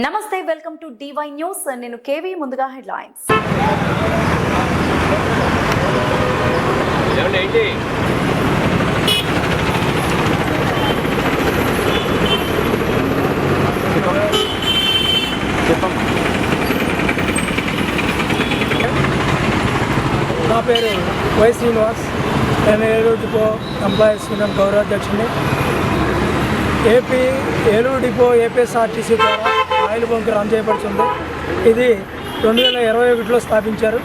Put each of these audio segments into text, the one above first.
నమస్తే welcome to DY news నేను KV ముందుగా హెడ్లైన్స్. నా పేరు వై శ్రీనివాస్. నేను ఏలూరు డిపో ఎంప్లాయీస్ యూనియన్ గౌరవాధ్యక్షుడిని ఏపీ ఏలూరు డిపో ఏపీఎస్ఆర్టీసీ ద్వారా రైలు బొంకు రన్ చేయబడుతుంది ఇది రెండు వేల ఇరవై ఒకటిలో స్థాపించారు.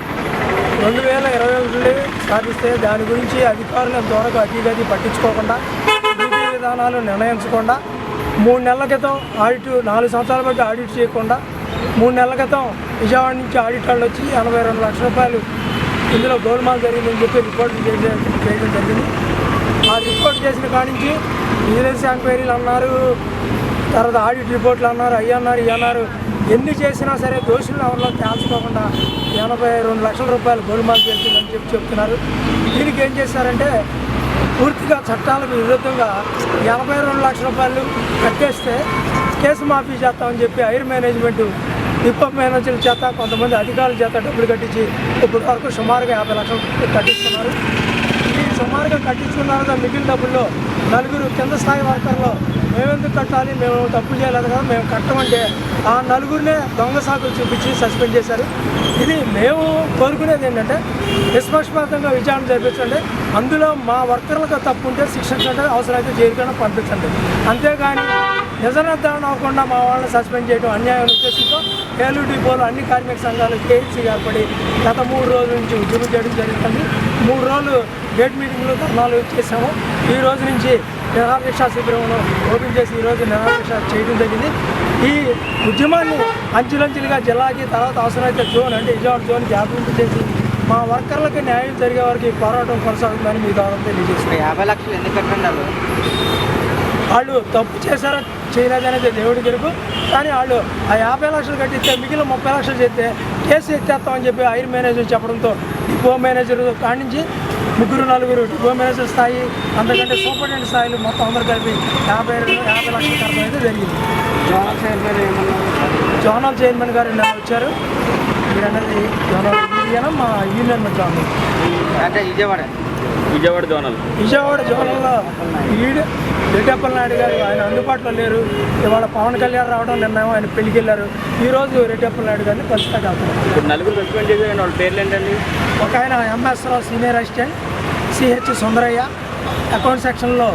రెండు వేల ఇరవై ఒకటిలో స్థాపిస్తే దాని గురించి అధికారులు ఎంతవరకు అతిగతి పట్టించుకోకుండా డ్యూటీ విధానాలు నిర్ణయించకుండా మూడు నెలల క్రితం ఆడిట్ నాలుగు సంవత్సరాల బట్టి ఆడిట్ చేయకుండా మూడు నెలల క్రితం విజయవాడ నుంచి ఆడిట్ వాళ్ళు వచ్చి ఎనభై రెండు లక్షల రూపాయలు ఇందులో గోల్మాల్ జరిగిందని చెప్పి రిపోర్ట్ చేయడం చేయడం జరిగింది. ఆ రిపోర్ట్ చేసిన కాడి నుంచి విజిలెన్స్ ఎంక్వైరీలు అన్నారు. తర్వాత ఆడిట్ రిపోర్ట్లు అన్నారు అయ్యి అన్నారు అన్నారు. ఎన్ని చేసినా సరే దోషులను ఎవరిలో తేల్చుకోకుండా ఎనభై రెండు లక్షల రూపాయలు గోల్మాల్ చేసిందని చెప్పి చెప్తున్నారు. దీనికి ఏం చేశారంటే పూర్తిగా చట్టాలకు విరుద్ధంగా ఎనభై రెండు లక్షల రూపాయలు కట్టేస్తే కేసు మాఫీ చేస్తామని చెప్పి ఐర్ మేనేజ్మెంట్ డిపో మేనేజర్ల చేత కొంతమంది అధికారుల చేత డబ్బులు కట్టించి ఇప్పటి వరకు సుమారుగా యాభై లక్షలు కట్టిస్తున్నారు. ఈ సుమారుగా కట్టించుకున్నారుగా మిగిలిన డబ్బుల్లో నలుగురు కింద స్థాయి వర్కర్లో మేమెందుకు కట్టాలి? మేము తప్పు చేయలేదు కదా మేము కట్టమంటే ఆ నలుగురినే దొంగ సాకులు చూపించి సస్పెండ్ చేశారు. ఇది మేము కోరుకునేది ఏంటంటే నిష్పక్షపాతంగా విచారణ జరిపించండి. అందులో మా వర్కర్లకు తప్పు ఉంటే శిక్షించండి అవసరమైతే జైలుకైనా పంపించండి. అంతేగాని నిజనిర్ధారణ అవ్వకుండా మా వాళ్ళని సస్పెండ్ చేయడం అన్యాయం ఉద్దేశంతో ఏలూరు డిపోలు అన్ని కార్మిక సంఘాలు కేసీ ఏర్పడి గత మూడు రోజుల నుంచి ఉద్యమం చేయడం జరుగుతుంది. మూడు రోజులు గేట్ మీటింగ్లు ధర్నాలు చేసాము ఈ రోజు నుంచి నిరాదీక్ష శిబిరంలో ఓపెన్ చేసి ఈ రోజు నిరాదీక్ష చేయడం జరిగింది. ఈ ఉద్యమాన్ని అంచులంచులుగా జిల్లాకి తర్వాత అవసరమైతే జోన్ అంటే విజయవాడ జోన్ జాగ్రత్త చేసి మా వర్కర్లకి న్యాయం జరిగే వరకు ఈ పోరాటం కొనసాగుతుందని మీ ద్వారా తెలియజేస్తున్నాను. యాభై లక్షలు ఎందుకు కట్టండి వాళ్ళు తప్పు చేశారో? చేయలేదనేది దేవుడి తెలుగు కానీ వాళ్ళు ఆ యాభై లక్షలు కట్టిస్తే మిగిలిన ముప్పై లక్షలు చేస్తే కేసు ఎత్తేస్తామని చెప్పి ఐర్ మేనేజర్ చెప్పడంతో డిపో మేనేజర్ కాడి నుంచి ముగ్గురు నలుగురు డిపో మేనేజర్ స్థాయి అంతకంటే సూపరింటెండెంట్ స్థాయిలు మొత్తం అందరు కలిపి యాభై రెండు యాభై లక్షలు అయితే జరిగింది. జోనల్ చైర్మన్ గారు నిన్న వచ్చారు. మీరు అన్నది జోనల్ మా యూనియన్ జోనల్. అంటే విజయవాడ? విజయవాడ జోనల్. విజయవాడ జోన్లో ఈడు రెడ్డప్పల నాయుడు గారు ఆయన అందుబాటులో లేరు. ఇవాళ పవన్ కళ్యాణ్ రావడం నిన్న ఆయన పెళ్ళికి వెళ్ళారు ఈ రోజు రెడ్డప్పల నాయుడు గారిని ఖచ్చితంగా ఇప్పుడు నలుగురు సస్పెండ్ చేశారు. వాళ్ళ పేర్లు ఏంటండి ఒక ఆయన MS Rao senior assistant CH Sundarayya. Account సెక్షన్లో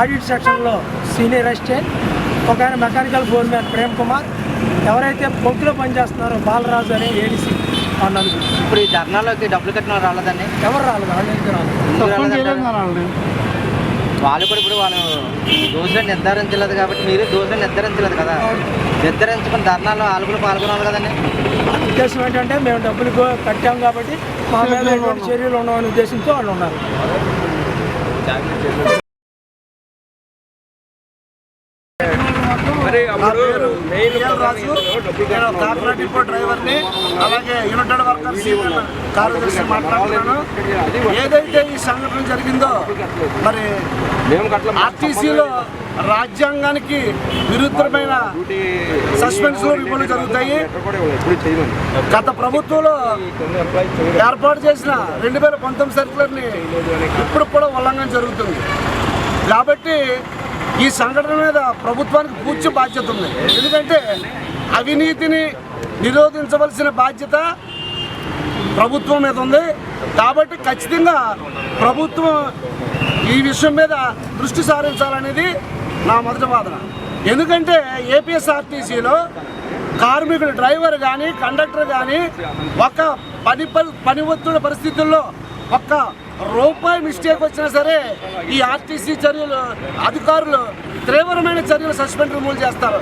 ఆడిట్ సెక్షన్లో సీనియర్ అసిస్టెంట్. ఒక ఆయన మెకానికల్ ఫోర్మ్యాన్ ప్రేమ్ కుమార్. ఎవరైతే బొంకులో పనిచేస్తున్నారో బాలరాజు అనే ఏడీసీ నలుగురు ఇప్పుడు ఈ ధర్నాలోకి డబ్బులు కట్టిన రాలేదండి. ఎవరు రాలేదు? వాళ్ళు రాలేదు? కూడా ఇప్పుడు వాళ్ళు దోషులను నిర్ధారించలేదు కాబట్టి మీరు దోషులను నిర్ధారించలేదు కదా. నిర్ధారించుకుని ధర్నాలో వాళ్ళు కూడా పాల్గొనాలి కదండి. ఉద్దేశం ఏంటంటే మేము డబ్బులు కట్టాం కాబట్టి మా మీద ఎటువంటి చర్యలు ఉండవనే ఉద్దేశంతో వాళ్ళు ఉన్నారు. మరి అప్పుడు రాజు నేను కాకినాడ డిపో డ్రైవర్ని అలాగే యునైటెడ్ వర్కర్స్ కార్యదర్శి మాట్లాడుతున్నాను ఏదైతే ఈ సంఘటన జరిగిందో మరి ఆర్టీసీలో రాజ్యాంగానికి విరుద్ధమైన సస్పెన్షన్ రిపోర్ట్లు జరుగుతాయి. గత ప్రభుత్వంలో ఏర్పాటు చేసిన రెండు వేల పంతొమ్మిది సర్కులర్ని ఇప్పుడు కూడా ఉల్లంఘన జరుగుతుంది. కాబట్టి ఈ సంఘటన మీద ప్రభుత్వానికి పూర్తి బాధ్యత ఉంది. ఎందుకంటే అవినీతిని నిరోధించవలసిన బాధ్యత ప్రభుత్వం మీద ఉంది. కాబట్టి ఖచ్చితంగా ప్రభుత్వం ఈ విషయం మీద దృష్టి సారించాలనేది నా మొదటి వాదన. ఎందుకంటే ఏపీఎస్ఆర్టీసీలో కార్మికులు డ్రైవర్ కానీ కండక్టర్ కానీ ఒక పని పని ఒత్తిడి పరిస్థితుల్లో ఒక్క రూపాయి మిస్టేక్ వచ్చినా సరే ఈ ఆర్టీసీ చర్యలు అధికారులు తీవ్రమైన చర్యలు సస్పెండ్ రిమూవ్ చేస్తారు.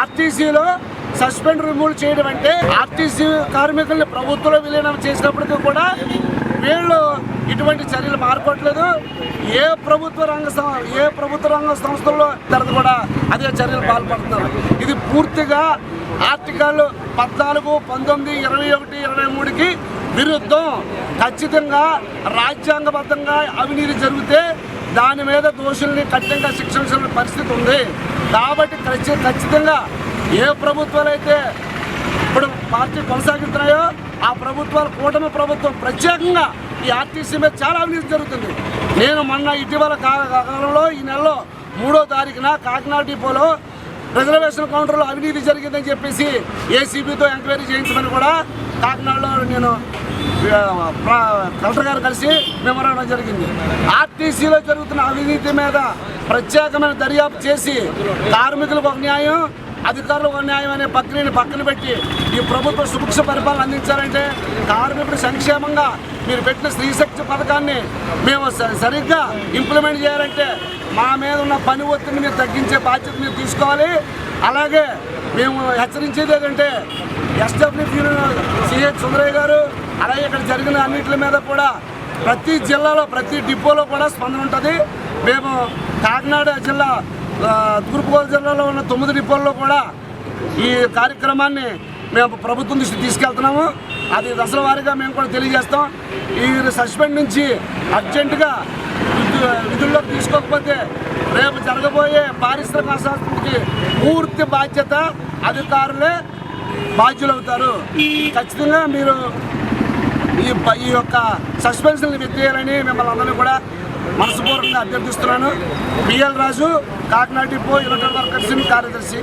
ఆర్టీసీలో సస్పెండ్ రిమూవ్ చేయడం అంటే ఆర్టీసీ కార్మికుల్ని ప్రభుత్వంలో విలీనం చేసినప్పటికీ కూడా వీళ్ళు ఇటువంటి చర్యలు మార్పట్లేదు ఏ ప్రభుత్వ రంగ సం- ఏ ప్రభుత్వ రంగ సంస్థల్లో తర్వాత కూడా అదే చర్యలు పాల్పడుతున్నారు. ఇది పూర్తిగా ఆర్టికల్ పద్నాలుగు పంతొమ్మిది ఇరవై ఒకటి ఇరవై మూడుకి విరుద్ధం. ఖచ్చితంగా రాజ్యాంగబద్ధంగా అవినీతి జరిగితే దాని మీద దోషుల్ని కఠినంగా శిక్షించిన పరిస్థితి ఉంది. కాబట్టి ఖచ్చి- ఖచ్చితంగా ఏ ప్రభుత్వాలు అయితే ఇప్పుడు పార్టీ కొనసాగిస్తున్నాయో ఆ ప్రభుత్వాలు కూటమి ప్రభుత్వం ప్రత్యేకంగా ఈ ఆర్టీసీ మీద చాలా అవినీతి జరుగుతుంది. నేను మొన్న ఇటీవల కాలంలో ఈ నెలలో మూడో తారీఖున కాకినాడ డిపోలో రిజర్వేషన్ కౌంటర్లో అవినీతి జరిగిందని చెప్పేసి ఏసీబీతో ఎంక్వైరీ చేయించమని కూడా కాకినాడలో నేను కలెక్టర్ గారు కలిసి మెమోరాండం జరిగింది. ఆర్టీసీలో జరుగుతున్న అవినీతి మీద ప్రత్యేకమైన దర్యాప్తు చేసి కార్మికులకు ఒక న్యాయం అధికారులకు ఒక న్యాయం అనే ప్రక్రియని పక్కన పెట్టి ఈ ప్రభుత్వ సుభిక్ష పరిపాలన అందించారంటే కార్మికుడు సంక్షేమంగా మీరు పెట్టిన స్త్రీశక్తి పథకాన్ని మేము సరిగ్గా ఇంప్లిమెంట్ చేయాలంటే మా మీద ఉన్న పని ఒత్తిడిని మీరు తగ్గించే బాధ్యత మీరు తీసుకోవాలి. అలాగే మేము హెచ్చరించేది ఏంటంటే ఎస్డబ్ల్యూ సిహెచ్ సుందరయ్య గారు అలాగే ఇక్కడ జరిగిన అన్నింటి మీద కూడా ప్రతి జిల్లాలో ప్రతి డిపోలో కూడా స్పందన ఉంటుంది. మేము కాకినాడ జిల్లా తూర్పుగోదావరి జిల్లాలో ఉన్న తొమ్మిది డిపోల్లో కూడా ఈ కార్యక్రమాన్ని మేము ప్రభుత్వం దృష్టి తీసుకెళ్తున్నాము. అది దశల వారీగా మేము కూడా తెలియజేస్తాం. ఈ సస్పెండ్ నుంచి అర్జెంటుగా విధుల్లో విధుల్లోకి తీసుకోకపోతే రేపు జరగబోయే పారిశ్రామిక అశాస్త్రికి పూర్తి బాధ్యత అధికారులే బాధ్యులవుతారు. ఖచ్చితంగా మీరు ఈ ఈ యొక్క సస్పెన్షన్ ఎత్తేయాలని మిమ్మల్ని అందరినీ కూడా మనస్ఫూర్తిగా అభ్యర్థిస్తున్నాను. బిఎల్ రాజు కాకినాడ డిపో యువత వర్కర్స్ కార్యదర్శి.